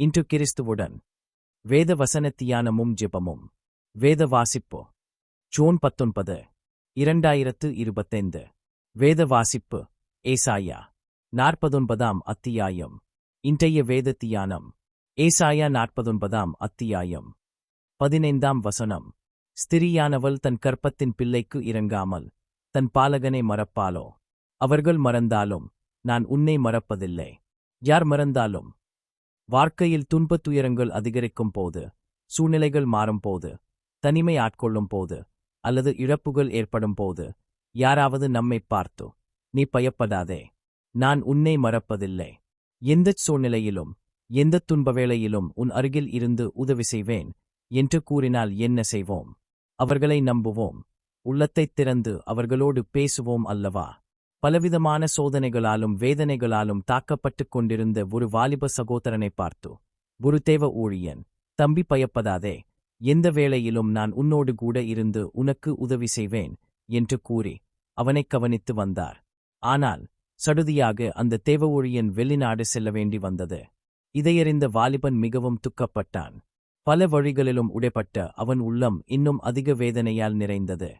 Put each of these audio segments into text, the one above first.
இன்று கிறிஸ்துவுடன் வேத வசனத்தியானமும் ஜெபமும். வேத வாசிப்பு ஜூன் பத்தொன்பது இரண்டாயிரத்து இருபத்தைந்து. வேத வாசிப்பு ஏசாயா நாற்பதொன்பதாம் அத்தியாயம். இன்றைய வேத தியானம் ஏசாயா நாற்பதொன்பதாம் அத்தியாயம். பதினைந்தாம் வசனம். ஸ்திரியானவள் தன் கற்பத்தின் பிள்ளைக்கு இறங்காமல் தன் பாலகனை மறப்பாளோ? அவர்கள் மறந்தாலும் நான் உன்னை மறப்பதில்லை. யார் மறந்தாலும்? வாழ்க்கையில் துன்பத் துயரங்கள் அதிகரிக்கும் போது சூழ்நிலைகள் மாறும்போது தனிமை ஆட்கொள்ளும் போது அல்லது இழப்புகள் ஏற்படும் போது யாராவது நம்மை பார்த்து நீ பயப்படாதே நான் உன்னை மறப்பதில்லை. எந்தச் சூழ்நிலையிலும் எந்தத் துன்ப வேளையிலும் உன் அருகில் இருந்து உதவி செய்வேன் என்று கூறினால் என்ன செய்வோம்? அவர்களை நம்புவோம். உள்ளத்தைத் திறந்து அவர்களோடு பேசுவோம் அல்லவா? பலவிதமான சோதனைகளாலும் வேதனைகளாலும் தாக்கப்பட்டுக் கொண்டிருந்த ஒரு வாலிப சகோதரனை பார்த்து குருதேவ ஊழியன் தம்பி பயப்பதாதே எந்த வேளையிலும் நான் உன்னோடு கூட இருந்து உனக்கு உதவி செய்வேன் என்று கூறி அவனைக் கவனித்து வந்தார். ஆனால் சடுதியாக அந்த தேவ ஊழியன் வெளிநாடு செல்ல வேண்டி வந்தது. இதையறிந்த வாலிபன் மிகவும் துக்கப்பட்டான். பல வழிகளிலும் உடைப்பட்ட அவன் உள்ளம் இன்னும் அதிக வேதனையால் நிறைந்தது.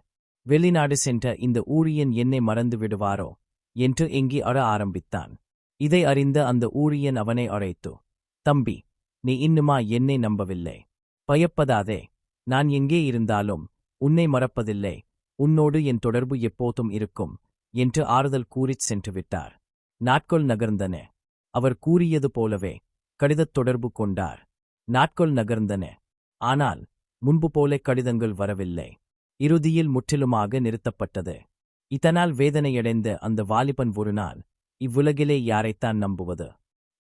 வெளிநாடு சென்ற இந்த ஊழியன் என்னை மறந்து விடுவாரோ? என்று எங்கி அற ஆரம்பித்தான். இதை அறிந்த அந்த ஊழியன் அவனை அழைத்து தம்பி நீ இன்னுமா என்னை நம்பவில்லை? பயப்பதாதே நான் எங்கே இருந்தாலும் உன்னை மறப்பதில்லை. உன்னோடு என் தொடர்பு எப்போதும் இருக்கும் என்று ஆறுதல் கூறிச் சென்று விட்டார். நாட்கள் நகர்ந்தன. அவர் கூறியது போலவே கடிதத் தொடர்பு கொண்டார். நாட்கள் நகர்ந்தன. ஆனால் முன்பு போல கடிதங்கள் வரவில்லை. இறுதியில் முற்றிலுமாக நிறுத்தப்பட்டது. இதனால் வேதனையடைந்த அந்த வாலிபன் ஒரு நாள் இவ்வுலகிலே யாரைத்தான் நம்புவது?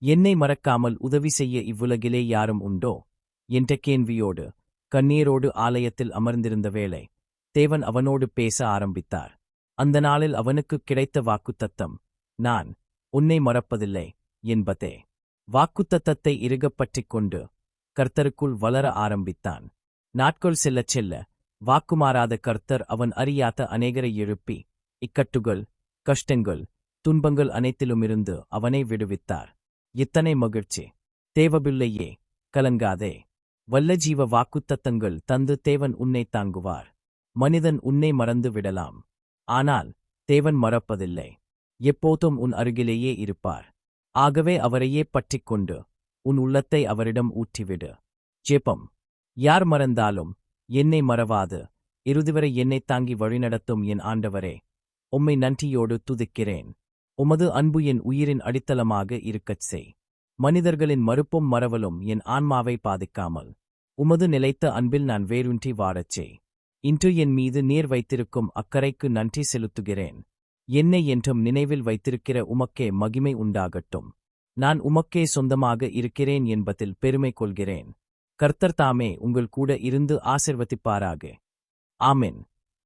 என்னை மறக்காமல் உதவி செய்ய இவ்வுலகிலே யாரும் உண்டோ? என்ற கேள்வியோடு கண்ணீரோடு ஆலயத்தில் அமர்ந்திருந்த வேளை தேவன் அவனோடு பேச ஆரம்பித்தார். அந்த நாளில் அவனுக்குக் கிடைத்த வாக்குத்தத்தம் நான் உன்னை மறப்பதில்லை என்பதே. வாக்குத்தத்தத்தை இறுகப் பற்றிக் கொண்டு கர்த்தருக்குள் வளர ஆரம்பித்தான். நாட்கள் செல்லச் செல்ல வாக்குமாறாத கர்த்தர் அவன் அறியாத அநேகரை எழுப்பி இக்கட்டுகள் கஷ்டங்கள் துன்பங்கள் அனைத்திலுமிருந்து அவனை விடுவித்தார். இத்தனை மகிழ்ச்சி. தேவபில்லையே கலங்காதே. வல்லஜீவ வாக்குத்தத்தங்கள் தந்து தேவன் உன்னை தாங்குவார். மனிதன் உன்னை மறந்து விடலாம். ஆனால் தேவன் மறப்பதில்லை. எப்போதும் உன் அருகிலேயே இருப்பார். ஆகவே அவரையே பற்றிக்கொண்டு உன் உள்ளத்தை அவரிடம் ஊற்றிவிடு. ஜெபம். யார் மறந்தாலும் என்னை மறவாது. இறுதிவரை என்னைத் தாங்கி வழிநடத்தும் என் ஆண்டவரே. உம்மை நன்றியோடு துதிக்கிறேன். உமது அன்பு என் உயிரின் அடித்தளமாக இருக்கச் செய். மனிதர்களின் மறுப்பும் மறவலும் என் ஆன்மாவை பாதிக்காமல். உமது நிலைத்த அன்பில் நான் வேரூன்றி வாடச் செய். இன்று என் மீது நீர் வைத்திருக்கும் அக்கறைக்கு நன்றி செலுத்துகிறேன். என்னை என்றும் நினைவில் வைத்திருக்கிற உமக்கே மகிமை உண்டாகட்டும். நான் உமக்கே சொந்தமாக இருக்கிறேன் என்பதில் பெருமை கொள்கிறேன். கர்த்தர் தாமே உங்கள் கூட இருந்து ஆசிர்வதிப்பாராக. ஆமென்.